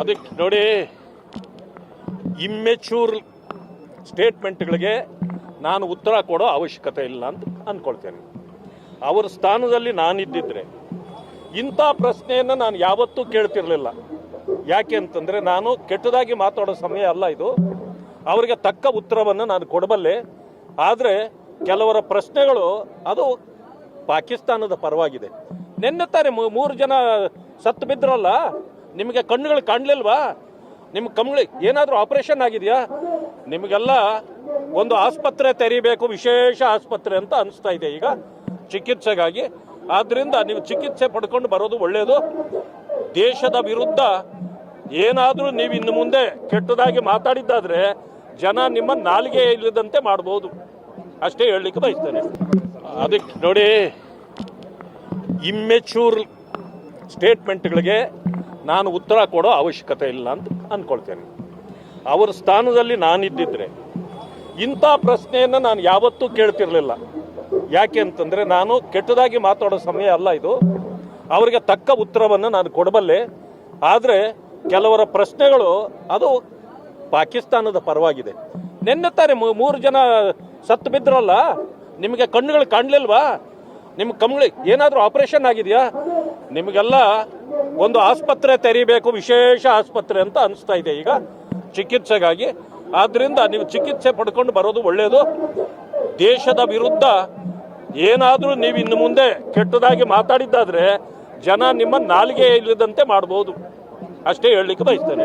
ಅದಕ್ಕೆ ನೋಡಿ ಇಮ್ಮೆಚೂರ್ ಸ್ಟೇಟ್ಮೆಂಟ್ಗಳಿಗೆ ನಾನು ಉತ್ತರ ಕೊಡೋ ಅವಶ್ಯಕತೆ ಇಲ್ಲ ಅಂತ ಅಂದ್ಕೊಳ್ತೇನೆ ಅವರ ಸ್ಥಾನದಲ್ಲಿ ನಾನಿದ್ದಿದ್ರೆ, ಇಂಥ ಪ್ರಶ್ನೆಯನ್ನು ನಾನು ಯಾವತ್ತೂ ಕೇಳ್ತಿರಲಿಲ್ಲ. ಯಾಕೆ ಅಂತಂದರೆ, ನಾನು ಕೆಟ್ಟದಾಗಿ ಮಾತಾಡೋ ಸಮಯ ಅಲ್ಲ ಇದು. ಅವರಿಗೆ ತಕ್ಕ ಉತ್ತರವನ್ನು ನಾನು ಕೊಡಬಲ್ಲೆ. ಆದರೆ, ಕೆಲವರ ಪ್ರಶ್ನೆಗಳು ಅದು ಪಾಕಿಸ್ತಾನದ ಪರವಾಗಿದೆ. ನಿನ್ನೆ ಮೂರು ಜನ ಸತ್ತು ಬಿದ್ರಲ್ಲ? ನಿಮಗೆ ಕಣ್ಣುಗಳು ಕಾಣಲಿಲ್ವಾ? ನಿಮ್ಮ ಕಮ್ಗಳು ಏನಾದರೂ ಆಪರೇಷನ್ ಆಗಿದೆಯಾ? ನಿಮಗೆಲ್ಲ ಒಂದು ಆಸ್ಪತ್ರೆ ತೆರೀಬೇಕು, ವಿಶೇಷ ಆಸ್ಪತ್ರೆ ಅಂತ ಅನಿಸ್ತಾ ಇದೆ ಈಗ ಚಿಕಿತ್ಸೆಗಾಗಿ. ಆದ್ದರಿಂದ ನೀವು ಚಿಕಿತ್ಸೆ ಪಡ್ಕೊಂಡು ಬರೋದು ಒಳ್ಳೆಯದು ದೇಶದ ವಿರುದ್ಧ ಏನಾದರೂ ನೀವು ಇನ್ನು ಮುಂದೆ ಕೆಟ್ಟದಾಗಿ ಮಾತಾಡಿದ್ದಾದ್ರೆ ಜನ ನಿಮ್ಮ ನಾಲಿಗೆ ಇಲ್ಲದಂತೆ ಮಾಡ್ಬೋದು. ಅಷ್ಟೇ ಹೇಳಲಿಕ್ಕೆ ಬಯಸ್ತೇನೆ. ಅದಕ್ಕೆ ನೋಡಿ ಇಮ್ಮೆಚೂರ್ ಸ್ಟೇಟ್ಮೆಂಟ್ಗಳಿಗೆ ನಾನು ಉತ್ತರ ಕೊಡೋ ಅವಶ್ಯಕತೆ ಇಲ್ಲ ಅಂತ ಅಂದ್ಕೊಳ್ತೇನೆ ಅವರ ಸ್ಥಾನದಲ್ಲಿ ನಾನಿದ್ದಿದ್ರೆ ಇಂಥ ಪ್ರಶ್ನೆಯನ್ನು ನಾನು ಯಾವತ್ತೂ ಕೇಳ್ತಿರಲಿಲ್ಲ. ಯಾಕೆ ಅಂತಂದರೆ ನಾನು ಕೆಟ್ಟದಾಗಿ ಮಾತಾಡೋ ಸಮಯ ಅಲ್ಲ ಇದು. ಅವರಿಗೆ ತಕ್ಕ ಉತ್ತರವನ್ನು ನಾನು ಕೊಡಬಲ್ಲೆ. ಆದರೆ ಕೆಲವರ ಪ್ರಶ್ನೆಗಳು ಅದು ಪಾಕಿಸ್ತಾನದ ಪರವಾಗಿದೆ. ನಿನ್ನೆ ತಾರೆ ಮೂರು ಜನ ಸತ್ತು ಬಿದ್ರಲ್ಲ? ನಿಮಗೆ ಕಣ್ಣುಗಳು ಕಾಣಲಿಲ್ವಾ? ನಿಮ್ಮ ಕಮ್ಳಿ ಏನಾದರೂ ಆಪರೇಷನ್ ಆಗಿದೆಯಾ? ನಿಮಗೆಲ್ಲ ಒಂದು ಆಸ್ಪತ್ರೆ ತೆರೀಬೇಕು, ವಿಶೇಷ ಆಸ್ಪತ್ರೆ ಅಂತ ಅನಿಸ್ತಾ ಇದೆ ಈಗ ಚಿಕಿತ್ಸೆಗಾಗಿ. ಆದ್ದರಿಂದ ನೀವು ಚಿಕಿತ್ಸೆ ಪಡ್ಕೊಂಡು ಬರೋದು ಒಳ್ಳೆಯದು ದೇಶದ ವಿರುದ್ಧ ಏನಾದರೂ ನೀವು ಇನ್ನು ಮುಂದೆ ಕೆಟ್ಟದಾಗಿ ಮಾತಾಡಿದ್ದಾದರೆ ಜನ ನಿಮ್ಮ ನಾಲಿಗೆ ಇಲ್ಲದಂತೆ ಮಾಡ್ಬೋದು. ಅಷ್ಟೇ ಹೇಳಲಿಕ್ಕೆ ಬಯಸ್ತೇನೆ.